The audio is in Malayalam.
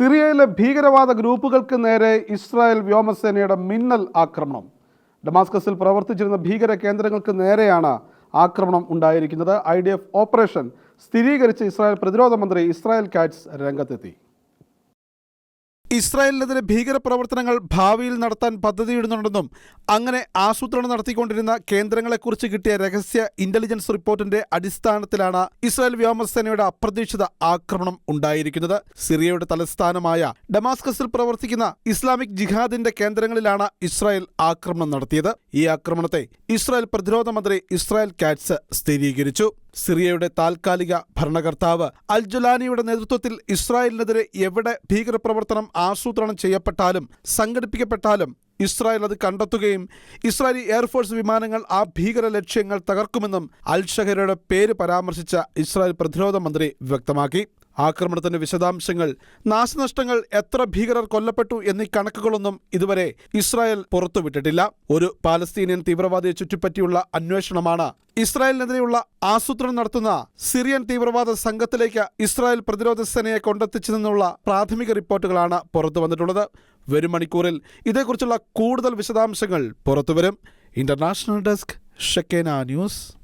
സിറിയയിലെ ഭീകരവാദ ഗ്രൂപ്പുകൾക്ക് നേരെ ഇസ്രായേൽ വ്യോമസേനയുടെ മിന്നൽ ആക്രമണം. ഡമാസ്കസിൽ പ്രവർത്തിച്ചിരുന്ന ഭീകര കേന്ദ്രങ്ങൾക്ക് നേരെയാണ് ആക്രമണം ഉണ്ടായിരിക്കുന്നത്. ഐ ഡി എഫ് ഓപ്പറേഷൻ സ്ഥിരീകരിച്ച് ഇസ്രായേൽ പ്രതിരോധ മന്ത്രി ഇസ്രായേൽ കാറ്റ്സ് രംഗത്തെത്തി. ഇസ്രായേലിനെതിരെ ഭീകരപ്രവർത്തനങ്ങൾ ഭാവിയിൽ നടത്താൻ പദ്ധതിയിടുന്നുണ്ടെന്നും അങ്ങനെ ആസൂത്രണം നടത്തിക്കൊണ്ടിരുന്ന കേന്ദ്രങ്ങളെക്കുറിച്ച് കിട്ടിയ രഹസ്യ ഇന്റലിജൻസ് റിപ്പോർട്ടിന്റെ അടിസ്ഥാനത്തിലാണ് ഇസ്രായേൽ വ്യോമസേനയുടെ അപ്രതീക്ഷിത ആക്രമണം ഉണ്ടായിരിക്കുന്നത്. സിറിയയുടെ തലസ്ഥാനമായ ഡമാസ്കസിൽ പ്രവർത്തിക്കുന്ന ഇസ്ലാമിക് ജിഹാദിന്റെ കേന്ദ്രങ്ങളിലാണ് ഇസ്രായേൽ ആക്രമണം നടത്തിയത്. ഈ ആക്രമണത്തെ ഇസ്രായേൽ പ്രതിരോധ മന്ത്രി ഇസ്രായേൽ കാറ്റ്സ് സ്ഥിരീകരിച്ചു. സിറിയയുടെ താൽക്കാലിക ഭരണകർത്താവ് അൽജുലാനിയുടെ നേതൃത്വത്തിൽ ഇസ്രായേലിനെതിരെ എവിടെ ഭീകരപ്രവർത്തനം ആസൂത്രണം ചെയ്യപ്പെട്ടാലും സംഘടിപ്പിക്കപ്പെട്ടാലും ഇസ്രായേൽ അത് കണ്ടെത്തുകയും ഇസ്രായേലി എയർഫോഴ്സ് വിമാനങ്ങൾ ആ ഭീകര ലക്ഷ്യങ്ങൾ തകർക്കുമെന്നും അൽ ഷഹരയുടെ പേര് പരാമർശിച്ച ഇസ്രായേൽ പ്രതിരോധ മന്ത്രി വ്യക്തമാക്കി. ആക്രമണത്തിന്റെ വിശദാംശങ്ങൾ നാശനഷ്ടങ്ങൾ എത്ര ഭീകരർ കൊല്ലപ്പെട്ടു എന്നീ കണക്കുകളൊന്നും ഇതുവരെ ഇസ്രായേൽ പുറത്തുവിട്ടിട്ടില്ല. ഒരു പാലസ്തീനിയൻ തീവ്രവാദിയെ ചുറ്റിപ്പറ്റിയുള്ള അന്വേഷണമാണ് ഇസ്രായേലിനെതിരെയുള്ള ആസൂത്രണം നടത്തുന്ന സിറിയൻ തീവ്രവാദ സംഘത്തിലേക്ക് ഇസ്രായേൽ പ്രതിരോധ സേനയെ കൊണ്ടെത്തിച്ചതെന്നുള്ള പ്രാഥമിക റിപ്പോർട്ടുകളാണ് പുറത്തു വന്നിട്ടുള്ളത്. വരും മണിക്കൂറിൽ ഇതേക്കുറിച്ചുള്ള കൂടുതൽ വിശദാംശങ്ങൾ പുറത്തുവരും. International desk Shekena news.